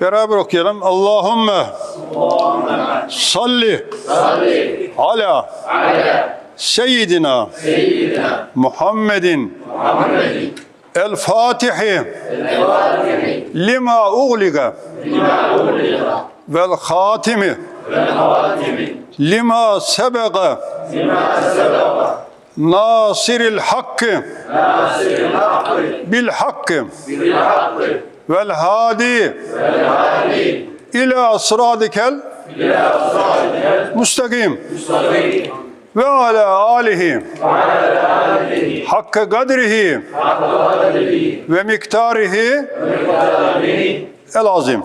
Beraber okuyalım. Allahümme salli ala seyyidina Muhammedin el Fatihi lima uğliga vel hatimi lima sebega nasiril hakkı bil hakkı vel hadi. İla sıradikel müstakim ve ala alihi hakkı kadrihi ve miktarihi el azim.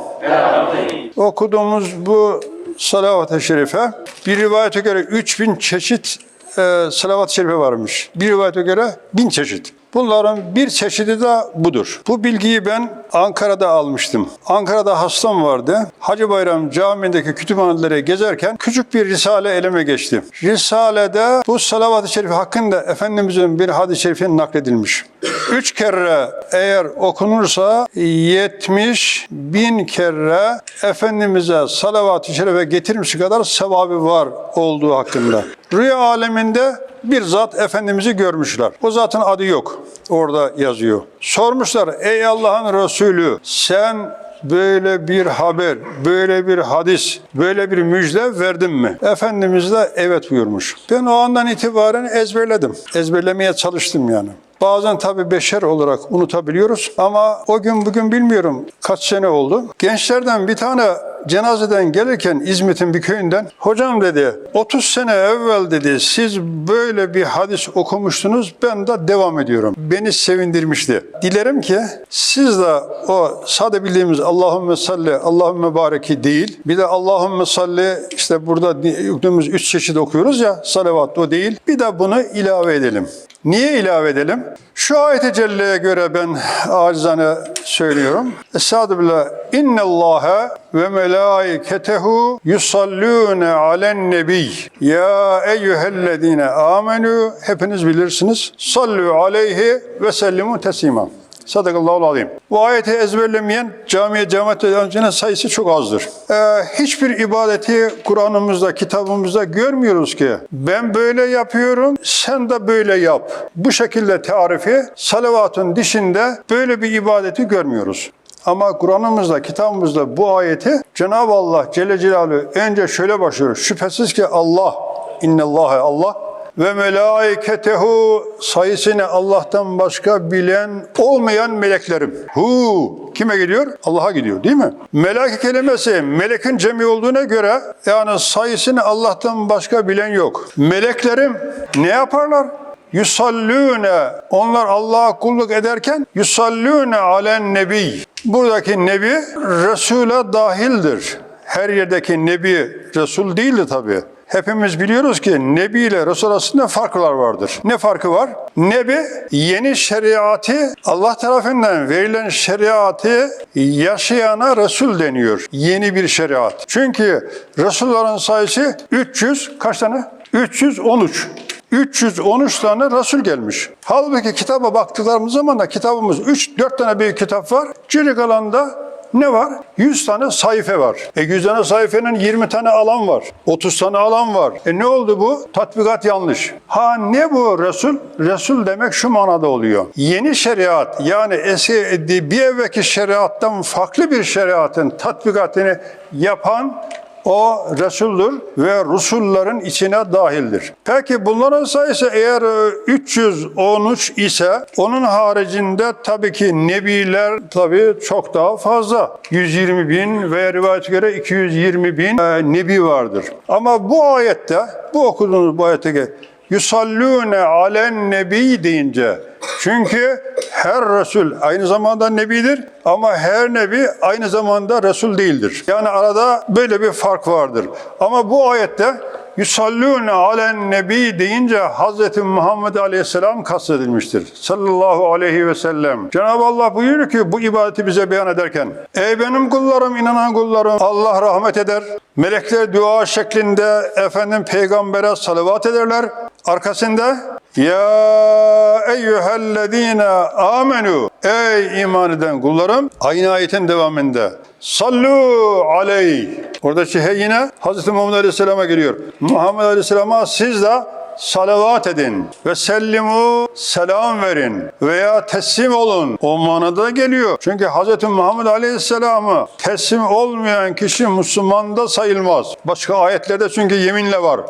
Okuduğumuz bu salavat-ı şerife bir rivayete göre 3000 çeşit e, salavat-ı şerife varmış. Bir rivayete göre bin çeşit. Bunların bir çeşidi de budur. Bu bilgiyi ben Ankara'da almıştım. Ankara'da hastam vardı. Hacı Bayram Camii'ndeki kütüphanelere gezerken küçük bir risale elime geçti. Risalede bu salavat-ı şerif hakkında Efendimizin bir hadis-i şerifi nakledilmiş. Üç kere eğer okunursa 70 bin kere Efendimiz'e salavat-ı şerife getirmiş kadar sevabı var olduğu hakkında. Rüya aleminde bir zat Efendimiz'i görmüşler. O zatın adı yok. Orada yazıyor. Sormuşlar ey Allah'ın Resulü sen böyle bir haber, böyle bir hadis, böyle bir müjde verdin mi? Efendimiz de evet buyurmuş. Ben o andan itibaren ezberledim. Ezberlemeye çalıştım yani. Bazen tabii beşer olarak unutabiliyoruz ama o gün bugün bilmiyorum kaç sene oldu. Gençlerden bir tane cenazeden gelirken İzmit'in bir köyünden hocam dedi 30 sene evvel dedi siz böyle bir hadis okumuştunuz ben de devam ediyorum. Beni sevindirmişti. Dilerim ki siz de o sade bildiğimiz Allahümme salli Allahümme bareki değil bir de Allahümme salli işte burada okuduğumuz üç çeşit okuyoruz ya salavat o değil bir de bunu ilave edelim. Niye ilave edelim? Şu ayet-i celleye göre ben acizane söylüyorum. Estağfirullah. İnne Allahe ve melaiketehu yusallune alen nebi. Ya eyyühellezine amenu. Hepiniz bilirsiniz. Sallu aleyhi ve sellimu teslima. Sadakallahu azim. Bu ayeti ezberlemeyen camiye cemaat öğrencinin sayısı çok azdır. Ee, hiçbir ibadeti Kur'an'ımızda, kitabımızda görmüyoruz ki ben böyle yapıyorum, sen de böyle yap. Bu şekilde tarifi salavatın dışında böyle bir ibadeti görmüyoruz. Ama Kur'an'ımızda, kitabımızda bu ayeti Cenab-ı Allah Celle Celaluhu önce şöyle başlıyor. Şüphesiz ki Allah, innallâhe Allah ve melaiketehu sayısını Allah'tan başka bilen olmayan meleklerim. Hu kime gidiyor? Allah'a gidiyor değil mi? Melaike kelimesi melekin cemi olduğuna göre yani sayısını Allah'tan başka bilen yok. Meleklerim ne yaparlar? Yusallune onlar Allah'a kulluk ederken yusallune alen nebi. Buradaki nebi Resul'e dahildir. Her yerdeki nebi Resul değildi tabi. Hepimiz biliyoruz ki Nebi ile Resul arasında farklar vardır. Ne farkı var? Nebi yeni şeriatı Allah tarafından verilen şeriatı yaşayana Resul deniyor. Yeni bir şeriat. Çünkü Resulların sayısı 300 kaç tane? 313. 313 tane Resul gelmiş. Halbuki kitaba baktıklarımız zaman da kitabımız 3-4 tane büyük kitap var. Geri kalanında ne var? 100 tane sayfa var. E 100 tane sayfanın 20 tane alan var. 30 tane alan var. E ne oldu bu? Tatbikat yanlış. Ha ne bu Resul? Resul demek şu manada oluyor. Yeni şeriat yani eski bir evvelki şeriattan farklı bir şeriatın tatbikatını yapan o Resul'dur ve Rusulların içine dahildir. Peki bunların sayısı eğer e, 313 ise onun haricinde tabii ki Nebiler tabii çok daha fazla. 120 bin veya rivayete göre 220 bin e, Nebi vardır. Ama bu ayette, bu okuduğunuz bu ayette yusallune alen nebi deyince çünkü her Resul aynı zamanda Nebidir ama her Nebi aynı zamanda Resul değildir. Yani arada böyle bir fark vardır. Ama bu ayette Yusallûne alen nebi deyince Hz. Muhammed Aleyhisselam kastedilmiştir. Sallallahu aleyhi ve sellem. Cenab-ı Allah buyuruyor ki bu ibadeti bize beyan ederken Ey benim kullarım, inanan kullarım Allah rahmet eder. Melekler dua şeklinde efendim peygambere salavat ederler. Arkasında ya eyyühellezine amenu Ey iman eden kullarım aynı ayetin devamında sallu aleyh. Oradaki hey yine Hz. Muhammed Aleyhisselam'a geliyor. Muhammed Aleyhisselam'a siz de salavat edin ve sellimu selam verin veya teslim olun. O manada geliyor. Çünkü Hz. Muhammed Aleyhisselam'ı teslim olmayan kişi Müslüman da sayılmaz. Başka ayetlerde çünkü yeminle var.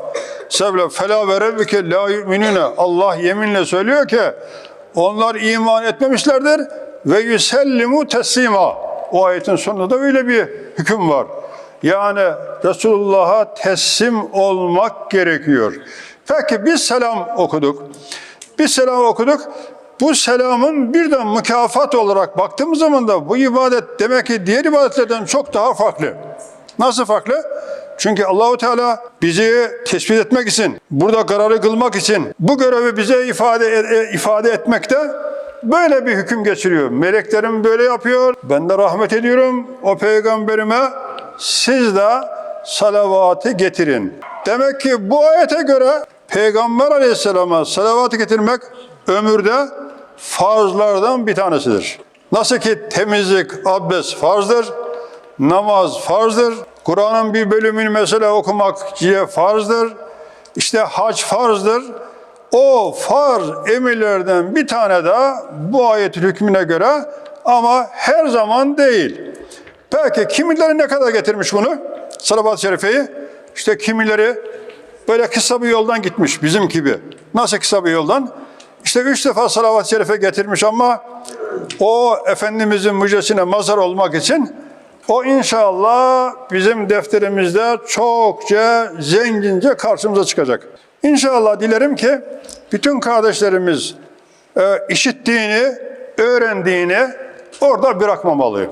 Sebep fela ve rabbike la yu'minune. Allah yeminle söylüyor ki onlar iman etmemişlerdir ve yüsellimu teslima. O ayetin sonunda da öyle bir hüküm var. Yani Resulullah'a teslim olmak gerekiyor. Peki biz selam okuduk. Biz selam okuduk. Bu selamın birden mükafat olarak baktığımız zaman da bu ibadet demek ki diğer ibadetlerden çok daha farklı. Nasıl farklı? Çünkü Allahu Teala bizi tespit etmek için, burada kararı kılmak için bu görevi bize ifade e, ifade etmekte böyle bir hüküm geçiriyor. Meleklerim böyle yapıyor. Ben de rahmet ediyorum o peygamberime. Siz de salavatı getirin. Demek ki bu ayete göre Peygamber Aleyhisselam'a salavatı getirmek ömürde farzlardan bir tanesidir. Nasıl ki temizlik, abdest farzdır, namaz farzdır, Kur'an'ın bir bölümünü mesela okumak diye farzdır, işte hac farzdır. O farz emirlerden bir tane daha bu ayetin hükmüne göre ama her zaman değil. Peki kimileri ne kadar getirmiş bunu? Salavat-ı Şerife'yi. İşte kimileri böyle kısa bir yoldan gitmiş bizim gibi. Nasıl kısa bir yoldan? İşte üç defa salavat-ı şerife getirmiş ama o Efendimizin müjdesine mazhar olmak için o inşallah bizim defterimizde çokça, zengince karşımıza çıkacak. İnşallah dilerim ki bütün kardeşlerimiz e, işittiğini, öğrendiğini orada bırakmamalı.